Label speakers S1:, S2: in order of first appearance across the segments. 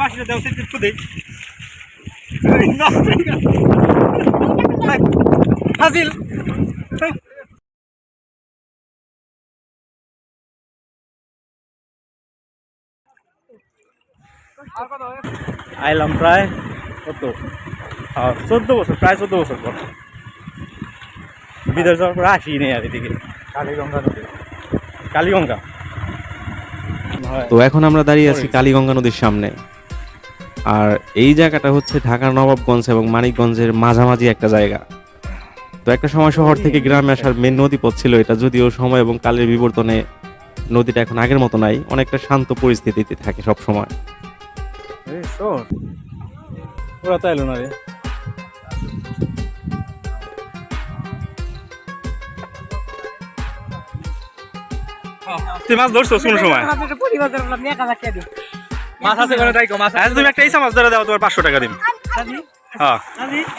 S1: বাসিটা দাও সেটা একটু দেই হাজিল আইলাম প্রায় কত? চোদ্দ বছর প্রায় চোদ্দ বছর পর। বিদেশ যাওয়ার পর আসি নেই আর এদিকে। কালীগঙ্গা নদী। কালীগঙ্গা।
S2: তো এখন আমরা দাঁড়িয়ে আছি কালীগঙ্গা নদীর সামনে। আর এই জায়গাটা হচ্ছে ঢাকার নবাবগঞ্জ এবং মানিকগঞ্জের মাঝামাঝি একটা জায়গা। তো একটা সময় শহর থেকে গ্রামে আসার মেন নদীপথ ছিল এটা যদিও সময় এবং কালের বিবর্তনে নদীটা এখন আগের মতো নাই অনেকটা শান্ত পরিস্থিতিতে থাকে সব সময়
S1: ওরা না রে। তুই মাছ ধরছো কোন সময়?
S3: মাছ আছে করে মাছ
S1: আজ তুমি একটা ইসা মাছ ধরে দাও তোমার পাঁচশো টাকা দিন। হ্যাঁ।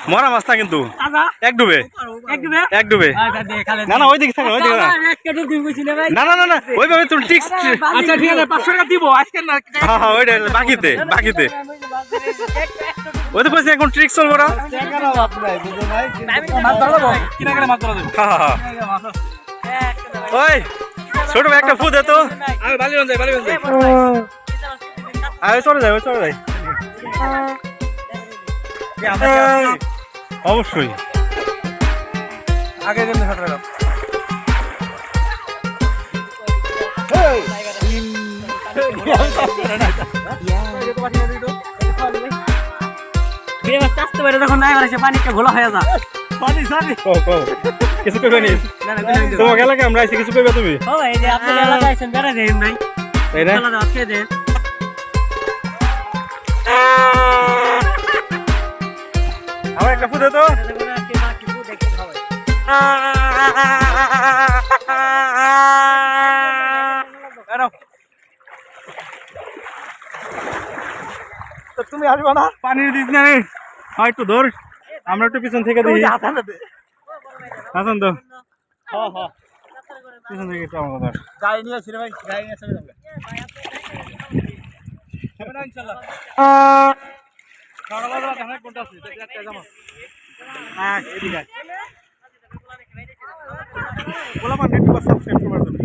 S1: মরা মাছ না কিন্তু। এক ডুবে। এক ডুবে? না না থাকে না না না না না ওইভাবে তুমি টিক্স
S3: আচ্ছা ঠিক আছে পাঁচশো টাকা দিব আজকে না
S1: হ্যাঁ হ্যাঁ ওইটা বাকিতে বাকিতে। ওই তো কইছি এখন ট্রিক্স চলবো না। হ্যাঁ হ্যাঁ হ্যাঁ। ওই ছোট একটা ফু দে তো।
S3: যাই বালিগঞ্জ যাই
S1: আরে চলে যায় চলে যায় অবশ্যই।
S3: আগে জন্য সাত টাকা
S1: পানি সানি কো কো কিছু কইবে নি তোমাকে এলাকা আমরা আইছি কিছু কইবে তুমি তাই না? আমার একটা তো। তুমি আসবে না? পানির দিস না হয় একটু ধর। আমরা একটু পিছন থেকে দেখি। হাসান তো। পিছন থেকে একটু আমাকে ধর
S3: গাড়ি নিয়ে আসি রে ভাই। গাড়ি নিয়ে আসি
S1: বলা মানে একটু সাবস্ক্রাইব করার জন্য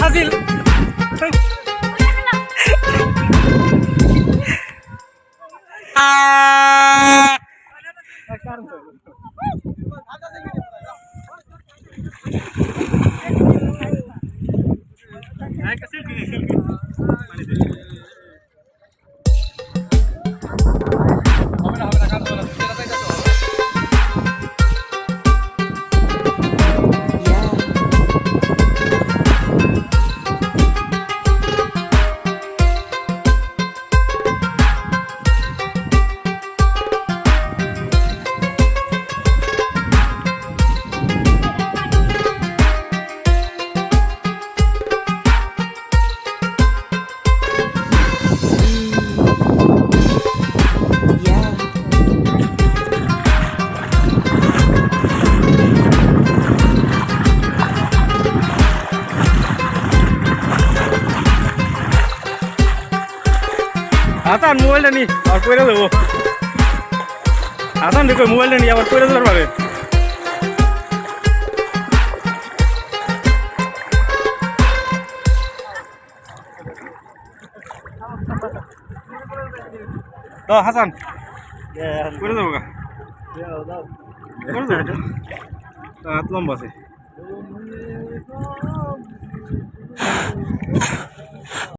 S1: হাজিল একটা selfie Hasan mobile ni, ar koira debo. Hasan dekho mobile ni, ar koira darbabe. Da Hasan. Koira debo ga. Koira debo. Atlom base.